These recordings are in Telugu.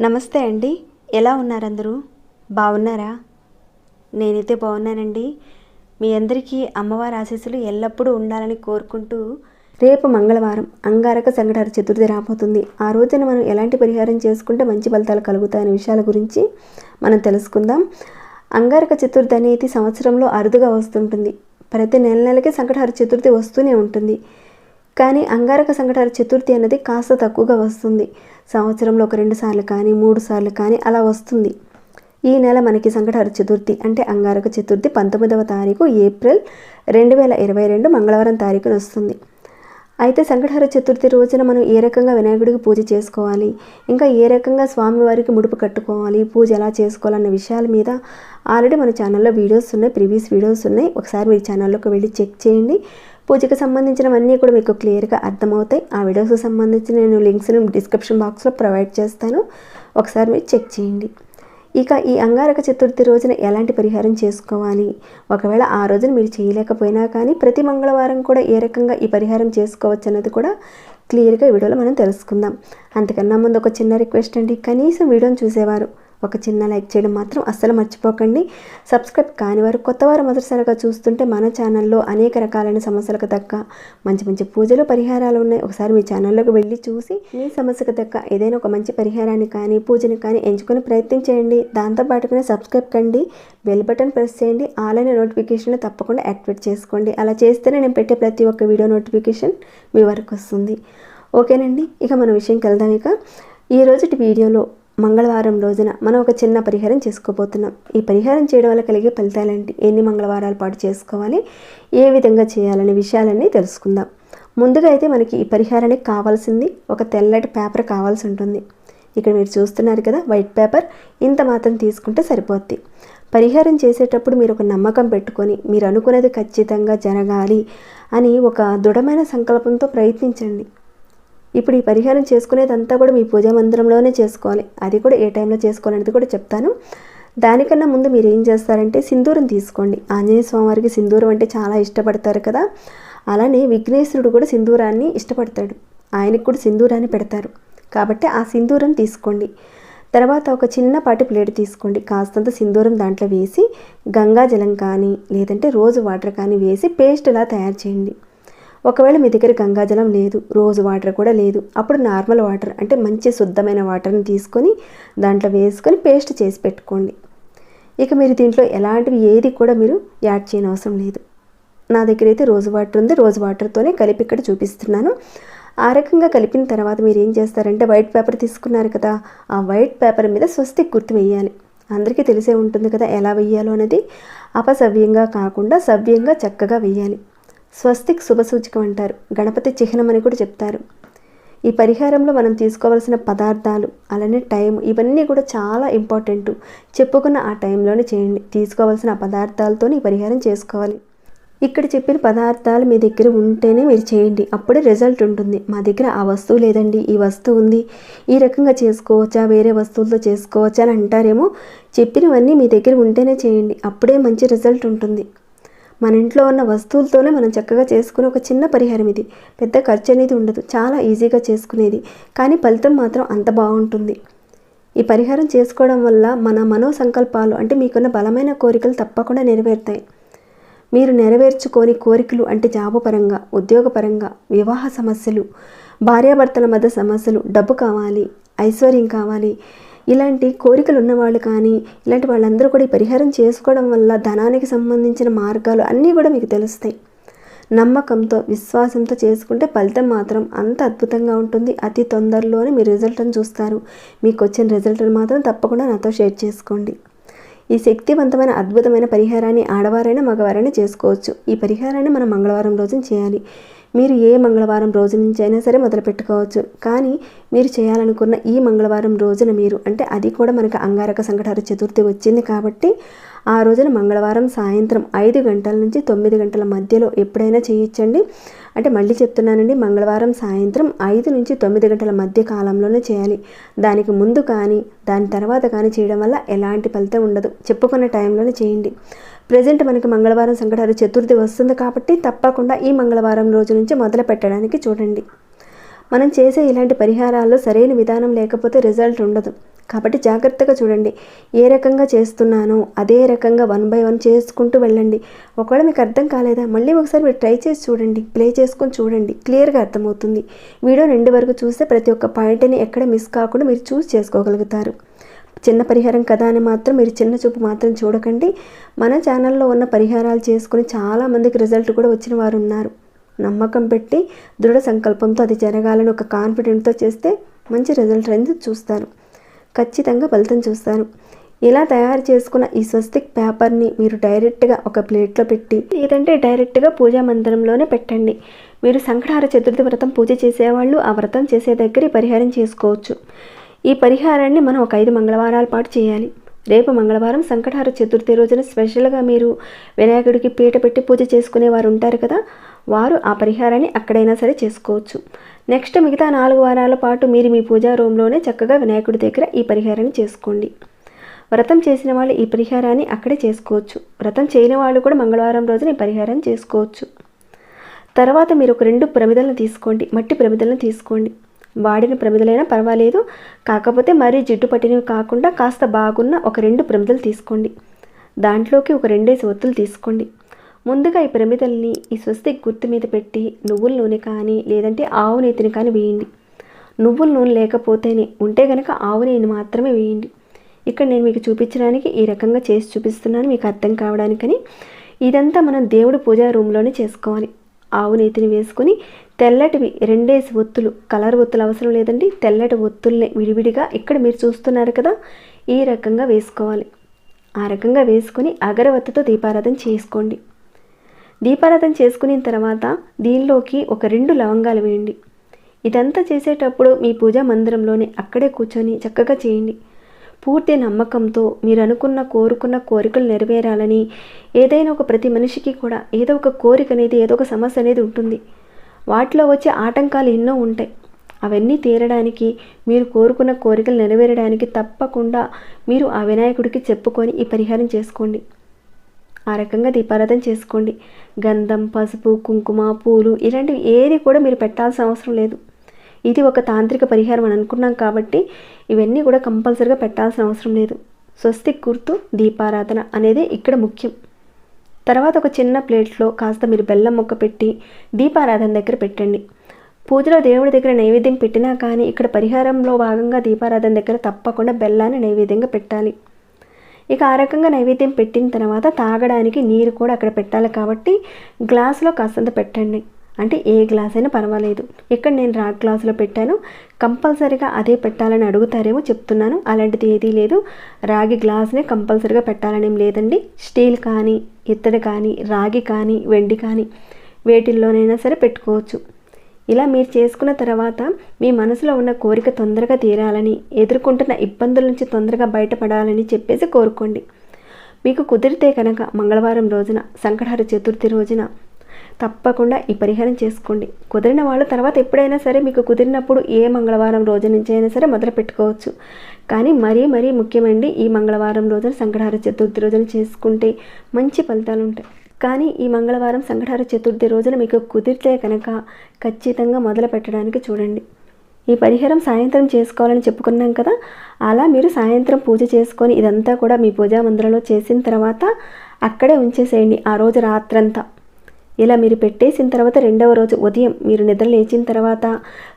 నమస్తే అండి. ఎలా ఉన్నారు అందరూ బాగున్నారా? నేనైతే బాగున్నానండి. మీ అందరికీ అమ్మవారి ఆశీస్సులు ఎల్లప్పుడూ ఉండాలని కోరుకుంటూ రేపు మంగళవారం అంగారక సంఘటన చతుర్థి రాబోతుంది. ఆ రోజున మనం ఎలాంటి పరిహారం చేసుకుంటే మంచి ఫలితాలు కలుగుతాయనే విషయాల గురించి మనం తెలుసుకుందాం. అంగారక చతుర్థి అనేది సంవత్సరంలో అరుదుగా వస్తుంటుంది. ప్రతి నెల నెలకి సంకటహర చతుర్థి వస్తూనే ఉంటుంది. కానీ అంగారక సంకటహర చతుర్థి అనేది కాస్త తక్కువగా వస్తుంది. సంవత్సరంలో ఒక రెండు సార్లు కానీ మూడు సార్లు కానీ అలా వస్తుంది. ఈ నెల మనకి సంకటహర చతుర్థి అంటే అంగారక చతుర్థి పంతొమ్మిదవ తారీఖు ఏప్రిల్ రెండు వేల ఇరవై రెండు మంగళవారం తారీఖున వస్తుంది. అయితే సంకటహర చతుర్థి రోజున మనం ఏ రకంగా వినాయకుడికి పూజ చేసుకోవాలి? ఇంకా ఏ రకంగా స్వామివారికి ముడుపు కట్టుకోవాలి? పూజ ఎలా చేసుకోవాలన్న విషయాల మీద ఆల్రెడీ మన ఛానల్లో వీడియోస్ ఉన్నాయి ప్రీవియస్ వీడియోస్ ఉన్నాయి. ఒకసారి మీరు ఛానల్లోకి వెళ్ళి చెక్ చేయండి. పూజకు సంబంధించినవన్నీ కూడా మీకు క్లియర్గా అర్థమవుతాయి. ఆ వీడియోస్కి సంబంధించి నేను లింక్స్ని డిస్క్రిప్షన్ బాక్స్లో ప్రొవైడ్ చేస్తాను. ఒకసారి మీరు చెక్ చేయండి. ఇక ఈ అంగారక చతుర్థి రోజున ఎలాంటి పరిహారం చేసుకోవాలి? ఒకవేళ ఆ రోజున మీరు చేయలేకపోయినా కానీ ప్రతి మంగళవారం కూడా ఏ రకంగా ఈ పరిహారం చేసుకోవచ్చు అన్నది కూడా క్లియర్గా వీడియోలో మనం తెలుసుకుందాం. అంతకన్నా ముందు ఒక చిన్న రిక్వెస్ట్ అండి. కనీసం వీడియోని చూసేవారు ఒక చిన్న లైక్ చేయడం మాత్రం అస్సలు మర్చిపోకండి. సబ్స్క్రైబ్ కాని వారు కొత్త వారు మొదటిసారిగా చూస్తుంటే మన ఛానల్లో అనేక రకాలైన సమస్యలకు దక్క మంచి మంచి పూజలు పరిహారాలు ఉన్నాయి. ఒకసారి మీ ఛానల్లోకి వెళ్ళి చూసి మీ సమస్యకు దక్క ఏదైనా ఒక మంచి పరిహారాన్ని కానీ పూజని కానీ ఎంచుకొని ప్రయత్నం చేయండి. దాంతో సబ్స్క్రైబ్ కండి బెల్ బటన్ ప్రెస్ చేయండి ఆన్లైన్ నోటిఫికేషన్ తప్పకుండా యాక్టివేట్ చేసుకోండి. అలా చేస్తేనే నేను పెట్టే ప్రతి ఒక్క వీడియో నోటిఫికేషన్ మీ వరకు వస్తుంది. ఓకేనండి ఇక మన విషయంకి వెళ్దాం ఇక. ఈ రోజుటి వీడియోలో మంగళవారం రోజున మనం ఒక చిన్న పరిహారం చేసుకోబోతున్నాం. ఈ పరిహారం చేయడం వల్ల కలిగే ఫలితాలేంటి? ఎన్ని మంగళవారాల పాటు చేసుకోవాలి? ఏ విధంగా చేయాలనే విషయాలన్నీ తెలుసుకుందాం. ముందుగా అయితే మనకి ఈ పరిహారానికి కావాల్సింది ఒక తెల్లటి పేపర్ కావాల్సి ఉంటుంది. ఇక్కడ మీరు చూస్తున్నారు కదా వైట్ పేపర్. ఇంత మాత్రం తీసుకుంటే సరిపోద్ది. పరిహారం చేసేటప్పుడు మీరు ఒక నమ్మకం పెట్టుకొని మీరు అనుకున్నది ఖచ్చితంగా జరగాలి అని ఒక దృఢమైన సంకల్పంతో ప్రయత్నించండి. ఇప్పుడు ఈ పరిహారం చేసుకునేదంతా కూడా మీ పూజా మందిరంలోనే చేసుకోవాలి. అది కూడా ఏ టైంలో చేసుకోవాలనేది కూడా చెప్తాను. దానికన్నా ముందు మీరు ఏం చేస్తారంటే సింధూరం తీసుకోండి. ఆంజనేయ స్వామివారికి సింధూరం అంటే చాలా ఇష్టపడతారు కదా. అలానే విఘ్నేశ్వరుడు కూడా సింధూరాన్ని ఇష్టపడతాడు. ఆయనకు కూడా సింధూరాన్ని పెడతారు. కాబట్టి ఆ సింధూరం తీసుకోండి. తర్వాత ఒక చిన్నపాటి ప్లేట్ తీసుకోండి. కాస్తంత సింధూరం దాంట్లో వేసి గంగాజలం కానీ లేదంటే రోజు వాటర్ కానీ వేసి పేస్ట్లా తయారు చేయండి. ఒకవేళ మీ దగ్గర గంగాజలం లేదు రోజు వాటర్ కూడా లేదు అప్పుడు నార్మల్ వాటర్ అంటే మంచి శుద్ధమైన వాటర్ని తీసుకొని దాంట్లో వేసుకొని పేస్ట్ చేసి పెట్టుకోండి. ఇక మీరు దీంట్లో ఎలాంటివి ఏది కూడా మీరు యాడ్ చేయని అవసరం లేదు. నా దగ్గర అయితే రోజు వాటర్ ఉంది రోజు వాటర్తోనే కలిపి ఇక్కడ చూపిస్తున్నాను. ఆ రకంగా కలిపిన తర్వాత మీరు ఏం చేస్తారంటే వైట్ పేపర్ తీసుకున్నారు కదా ఆ వైట్ పేపర్ మీద స్వస్తి గుర్తు వేయాలి. అందరికీ తెలిసే ఉంటుంది కదా ఎలా వేయాలో అనేది. అపసవ్యంగా కాకుండా సవ్యంగా చక్కగా వేయాలి. స్వస్తిక్ శుభసూచకం అంటారు గణపతి చిహ్నం అని కూడా చెప్తారు. ఈ పరిహారంలో మనం తీసుకోవాల్సిన పదార్థాలు అలానే టైం ఇవన్నీ కూడా చాలా ఇంపార్టెంట్. చెప్పుకున్న ఆ టైంలోనే చేయండి. తీసుకోవాల్సిన ఆ పదార్థాలతో ఈ పరిహారం చేసుకోవాలి. ఇక్కడ చెప్పిన పదార్థాలు మీ దగ్గర ఉంటేనే మీరు చేయండి. అప్పుడే రిజల్ట్ ఉంటుంది. మా దగ్గర ఆ వస్తువు లేదండి ఈ వస్తువు ఉంది. ఈ రకంగా చేసుకోవచ్చా వేరే వస్తువులతో చేసుకోవచ్చా అని అంటారేమో చెప్పినవన్నీ మీ దగ్గర ఉంటేనే చేయండి. అప్పుడే మంచి రిజల్ట్ ఉంటుంది. మన ఇంట్లో ఉన్న వస్తువులతోనే మనం చక్కగా చేసుకునే ఒక చిన్న పరిహారం ఇది. పెద్ద ఖర్చు అనేది ఉండదు. చాలా ఈజీగా చేసుకునేది. కానీ ఫలితం మాత్రం అంత బాగుంటుంది. ఈ పరిహారం చేసుకోవడం వల్ల మన మనో సంకల్పాలు అంటే మీకున్న బలమైన కోరికలు తప్పకుండా నెరవేరుతాయి. మీరు నెరవేర్చుకోని కోరికలు అంటే జాబు పరంగా ఉద్యోగపరంగా వివాహ సమస్యలు భార్యాభర్తల మధ్య సమస్యలు డబ్బు కావాలి ఐశ్వర్యం కావాలి ఇలాంటి కోరికలు ఉన్నవాళ్ళు కానీ ఇలాంటి వాళ్ళందరూ కూడా ఈ పరిహారం చేసుకోవడం వల్ల ధనానికి సంబంధించిన మార్గాలు అన్నీ కూడా మీకు తెలుస్తాయి. నమ్మకంతో విశ్వాసంతో చేసుకుంటే ఫలితం మాత్రం అంత అద్భుతంగా ఉంటుంది. అతి తొందరలోనే మీ రిజల్ట్ని చూస్తారు. మీకు వచ్చిన రిజల్ట్ని మాత్రం తప్పకుండా నాతో షేర్ చేసుకోండి. ఈ శక్తివంతమైన అద్భుతమైన పరిహారాన్ని ఆడవారైనా మగవారైనా చేసుకోవచ్చు. ఈ పరిహారాన్ని మనం మంగళవారం రోజున చేయాలి. మీరు ఏ మంగళవారం రోజు నుంచి అయినా సరే మొదలు పెట్టుకోవచ్చు. కానీ మీరు చేయాలనుకున్న ఈ మంగళవారం రోజున మీరు అంటే అది కూడా మనకి అంగారక సంఘటన చతుర్థి వచ్చింది కాబట్టి ఆ రోజున మంగళవారం సాయంత్రం ఐదు గంటల నుంచి తొమ్మిది గంటల మధ్యలో ఎప్పుడైనా చేయించండి. అంటే మళ్ళీ చెప్తున్నానండి మంగళవారం సాయంత్రం ఐదు నుంచి తొమ్మిది గంటల మధ్య కాలంలోనే చేయాలి. దానికి ముందు కానీ దాని తర్వాత కానీ చేయడం వల్ల ఎలాంటి ఫలితం ఉండదు. చెప్పుకున్న టైంలోనే చేయండి. ప్రజెంట్ మనకి మంగళవారం సంకటార చతుర్థి వస్తుంది కాబట్టి తప్పకుండా ఈ మంగళవారం రోజు నుంచి మొదలు పెట్టడానికి చూడండి. మనం చేసే ఇలాంటి పరిహారాల్లో సరైన విధానం లేకపోతే రిజల్ట్ ఉండదు. కాబట్టి జాగ్రత్తగా చూడండి. ఏ రకంగా చేస్తున్నానో అదే రకంగా వన్ బై వన్ చేసుకుంటూ వెళ్ళండి. ఒకవేళ మీకు అర్థం కాలేదా మళ్ళీ ఒకసారి మీరు ట్రై చేసి చూడండి. ప్లే చేసుకొని చూడండి. క్లియర్గా అర్థమవుతుంది. వీడియో రెండు వరకు చూస్తే ప్రతి ఒక్క పాయింట్ని ఎక్కడ మిస్ కాకుండా మీరు చూస్ చేసుకోగలుగుతారు. చిన్న పరిహారం కదా అని మాత్రం మీరు చిన్న చూపు మాత్రం చూడకండి. మన ఛానల్లో ఉన్న పరిహారాలు చేసుకుని చాలామందికి రిజల్ట్ కూడా వచ్చిన వారు ఉన్నారు. నమ్మకం పెట్టి దృఢ సంకల్పంతో అది జరగాలని ఒక కాన్ఫిడెంట్తో చేస్తే మంచి రిజల్ట్ అనేది చూస్తారు ఖచ్చితంగా ఫలితం చూస్తారు ఇలా తయారు చేసుకున్న ఈ స్వస్తిక్ పేపర్ని మీరు డైరెక్ట్గా ఒక ప్లేట్లో పెట్టి లేదంటే డైరెక్ట్గా పూజా మందిరంలోనే పెట్టండి. మీరు సంకటహార చతుర్థి వ్రతం పూజ చేసేవాళ్ళు ఆ వ్రతం చేసే దగ్గర పరిహారం చేసుకోవచ్చు. ఈ పరిహారాన్ని మనం ఒక ఐదు మంగళవారాల పాటు చేయాలి. రేపు మంగళవారం సంకటహార చతుర్థి రోజున స్పెషల్గా మీరు వినాయకుడికి పీట పెట్టి పూజ చేసుకునేవారు ఉంటారు కదా వారు ఆ పరిహారాన్ని అక్కడైనా సరే చేసుకోవచ్చు. నెక్స్ట్ మిగతా నాలుగు వారాల పాటు మీరు మీ పూజా రూమ్లోనే చక్కగా వినాయకుడి దగ్గర ఈ పరిహారాన్ని చేసుకోండి. వ్రతం చేసిన వాళ్ళు ఈ పరిహారాన్ని అక్కడే చేసుకోవచ్చు. వ్రతం చేయని వాళ్ళు కూడా మంగళవారం రోజున ఈ పరిహారం చేసుకోవచ్చు. తర్వాత మీరు ఒక రెండు ప్రమిదలను తీసుకోండి. మట్టి ప్రమిదలను తీసుకోండి. వాడిన ప్రమిదలైనా పర్వాలేదు. కాకపోతే మరీ జిడ్డు పట్టినవి కాకుండా కాస్త బాగున్న ఒక రెండు ప్రమిదలు తీసుకోండి. దాంట్లోకి ఒక రెండేసి ఒత్తులు తీసుకోండి. ముందుగా ఈ ప్రమిదల్ని ఈ స్వస్తిక్ గుర్తు మీద పెట్టి నువ్వుల నూనె కానీ లేదంటే ఆవు నేతిని కానీ వేయండి. నువ్వుల నూనె లేకపోతేనే ఉంటే కనుక ఆవు నెయ్యిని మాత్రమే వేయండి. ఇక్కడ నేను మీకు చూపించడానికి ఈ రకంగా చేసి చూపిస్తున్నాను. మీకు అర్థం కావడానికని. ఇదంతా మనం దేవుడు పూజా రూమ్లోనే చేసుకోవాలి. ఆవు నేతిని వేసుకొని తెల్లటివి రెండేసి ఒత్తులు. కలర్ ఒత్తులు అవసరం లేదండి. తెల్లటి ఒత్తుల్ని విడివిడిగా ఇక్కడ మీరు చూస్తున్నారు కదా ఈ రకంగా వేసుకోవాలి. ఆ రకంగా వేసుకొని అగరవత్తితో దీపారాధన చేసుకోండి. దీపారాధన చేసుకున్న తర్వాత దీనిలోకి ఒక రెండు లవంగాలు వేయండి. ఇదంతా చేసేటప్పుడు మీ పూజా మందిరంలోనే అక్కడే కూర్చొని చక్కగా చేయండి. పూర్తి నమ్మకంతో మీరు అనుకున్న కోరుకున్న కోరికలు నెరవేరాలని ఏదైనా ఒక ప్రతి మనిషికి కూడా ఏదో ఒక కోరిక అనేది ఏదో ఒక సమస్య అనేది ఉంటుంది. వాటిలో వచ్చే ఆటంకాలు ఎన్నో ఉంటాయి. అవన్నీ తీరడానికి మీరు కోరుకున్న కోరికలు నెరవేరడానికి తప్పకుండా మీరు ఆ వినాయకుడికి చెప్పుకొని ఈ పరిహారం చేసుకోండి. ఆ రకంగా దీపారాధన చేసుకోండి. గంధం పసుపు కుంకుమ పూలు ఇలాంటివి ఏది కూడా మీరు పెట్టాల్సిన అవసరం లేదు. ఇది ఒక తాంత్రిక పరిహారం అని అనుకున్నాం కాబట్టి ఇవన్నీ కూడా కంపల్సరిగా పెట్టాల్సిన అవసరం లేదు. స్వస్తిక్ గుర్తు దీపారాధన అనేది ఇక్కడ ముఖ్యం. తర్వాత ఒక చిన్న ప్లేట్లో కాస్త మీరు బెల్లం మొక్క పెట్టి దీపారాధన దగ్గర పెట్టండి. పూజలో దేవుడి దగ్గర నైవేద్యం పెట్టినా కానీ ఇక్కడ పరిహారంలో భాగంగా దీపారాధన దగ్గర తప్పకుండా బెల్లాన్ని నైవేద్యంగా పెట్టాలి. ఇక ఆ రకంగా నైవేద్యం పెట్టిన తర్వాత తాగడానికి నీరు కూడా అక్కడ పెట్టాలి కాబట్టి గ్లాసులో కాస్తంత పెట్టండి. అంటే ఏ గ్లాస్ అయినా పర్వాలేదు. ఇక్కడ నేను రాక్ గ్లాసులో పెట్టాను కంపల్సరీగా అదే పెట్టాలని అడుగుతారేమో చెప్తున్నాను. అలాంటిది ఏదీ లేదు. రాగి గ్లాస్నే కంపల్సరీగా పెట్టాలనేం లేదండి. స్టీల్ కానీ ఇత్తడి కానీ రాగి కానీ వెండి కానీ వేటిల్లోనైనా సరే పెట్టుకోవచ్చు. ఇలా మీరు చేసుకున్న తర్వాత మీ మనసులో ఉన్న కోరిక తొందరగా తీరాలని ఎదుర్కొంటున్న ఇబ్బందుల నుంచి తొందరగా బయటపడాలని చెప్పేసి కోరుకోండి. మీకు కుదిరితే కనుక మంగళవారం రోజున సంకటహర చతుర్థి రోజున తప్పకుండా ఈ పరిహారం చేసుకోండి. కుదిరిన వాళ్ళు తర్వాత ఎప్పుడైనా సరే మీకు కుదిరినప్పుడు ఏ మంగళవారం రోజు నుంచి అయినా సరే మొదలు పెట్టుకోవచ్చు. కానీ మరీ మరీ ముఖ్యమండి ఈ మంగళవారం రోజున సంకటహార చతుర్థి రోజున చేసుకుంటే మంచి ఫలితాలు ఉంటాయి. కానీ ఈ మంగళవారం సంకటహార చతుర్థి రోజున మీకు కుదిరితే కనుక ఖచ్చితంగా మొదలు పెట్టడానికి చూడండి. ఈ పరిహారం సాయంత్రం చేసుకోవాలని చెప్పుకున్నాం కదా అలా మీరు సాయంత్రం పూజ చేసుకొని ఇదంతా కూడా మీ పూజా మందిరంలో చేసిన తర్వాత అక్కడే ఉంచేసేయండి ఆ రోజు రాత్రంతా. ఇలా మీరు పెట్టేసిన తర్వాత రెండవ రోజు ఉదయం మీరు నిద్ర లేచిన తర్వాత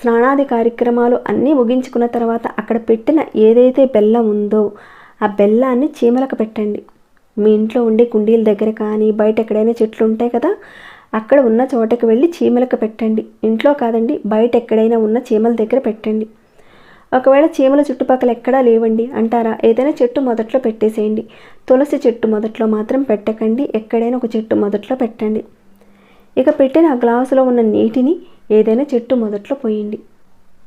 స్నానాది కార్యక్రమాలు అన్నీ ముగించుకున్న తర్వాత అక్కడ పెట్టిన ఏదైతే బెల్లం ఉందో ఆ బెల్లాన్ని చీమలకు పెట్టండి. మీ ఇంట్లో ఉండే కుండీల దగ్గర కానీ బయట ఎక్కడైనా చెట్లు ఉంటాయి కదా అక్కడ ఉన్న చోటకి వెళ్ళి చీమలకు పెట్టండి. ఇంట్లో కాదండి బయట ఎక్కడైనా ఉన్న చీమల దగ్గర పెట్టండి. ఒకవేళ చీమల చుట్టుపక్కల ఎక్కడా లేవండి అంటారా ఏదైనా చెట్టు మొదట్లో పెట్టేసేయండి. తులసి చెట్టు మొదట్లో మాత్రం పెట్టకండి ఎక్కడైనా ఒక చెట్టు మొదట్లో పెట్టండి. ఇక పెట్టిన ఆ గ్లాసులో ఉన్న నీటిని ఏదైనా చెట్టు మొదట్లో పోయండి.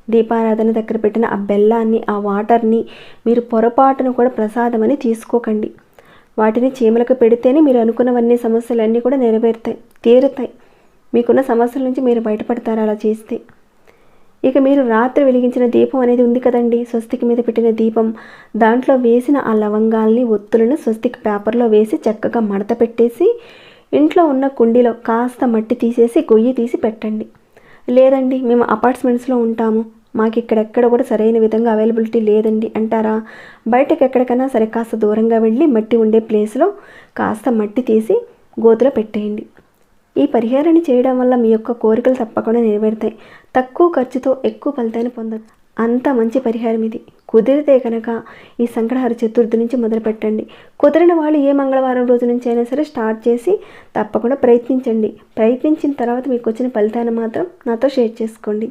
దీపారాధన దగ్గర పెట్టిన ఆ బెల్లాన్ని ఆ వాటర్ని మీరు పొరపాటును కూడా ప్రసాదమని తీసుకోకండి. వాటిని చీమలకు పెడితేనే మీరు అనుకున్నవన్నీ సమస్యలన్నీ కూడా నెరవేరుతాయి తీరుతాయి. మీకున్న సమస్యల నుంచి మీరు బయటపడతారు అలా చేస్తే. ఇక మీరు రాత్రి వెలిగించిన దీపం అనేది ఉంది కదండి. స్వస్తికి మీద పెట్టిన దీపం. దాంట్లో వేసిన ఆ లవంగాల్ని ఒత్తులను స్వస్తికి పేపర్లో వేసి చక్కగా మడత పెట్టేసి ఇంట్లో ఉన్న కుండీలో కాస్త మట్టి తీసేసి గొయ్యి తీసి పెట్టండి. లేదండి మేము అపార్ట్మెంట్స్లో ఉంటాము. మాకు ఇక్కడెక్కడ కూడా సరైన విధంగా అవైలబిలిటీ లేదండి అంటారా? బయటకు ఎక్కడికైనా సరే కాస్త దూరంగా వెళ్ళి మట్టి ఉండే ప్లేస్లో కాస్త మట్టి తీసి గోతులో పెట్టేయండి. ఈ పరిహారాన్ని చేయడం వల్ల మీ యొక్క కోరికలు తప్పకుండా నెరవేరుతాయి. తక్కువ ఖర్చుతో ఎక్కువ ఫలితాన్ని పొందదు అంత మంచి పరిహారం ఇది. కుదిరితే కనుక ఈ సంకటహార చతుర్థి నుంచి మొదలు పెట్టండి కుదిరిన వాళ్ళు ఏ మంగళవారం రోజు నుంచి అయినా సరే స్టార్ట్ చేసి తప్పకుండా ప్రయత్నించండి. ప్రయత్నించిన తర్వాత మీకు వచ్చిన ఫలితాన్ని మాత్రం నాతో షేర్ చేసుకోండి.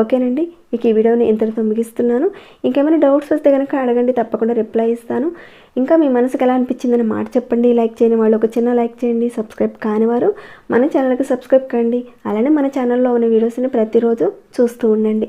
ఓకేనండి? ఇక ఈ వీడియోని ఇంతటితో ముగిస్తున్నాను. ఇంకేమైనా డౌట్స్ వస్తే కనుక అడగండి తప్పకుండా రిప్లై ఇస్తాను. ఇంకా మీ మనసుకు ఎలా అనిపించిందని మాట చెప్పండి. లైక్ చేయని వాళ్ళు ఒక చిన్న లైక్ చేయండి. సబ్స్క్రైబ్ కానివారు మన ఛానల్కి సబ్స్క్రైబ్ కండి. అలానే మన ఛానల్లో ఉన్న వీడియోస్ని ప్రతిరోజు చూస్తూ ఉండండి.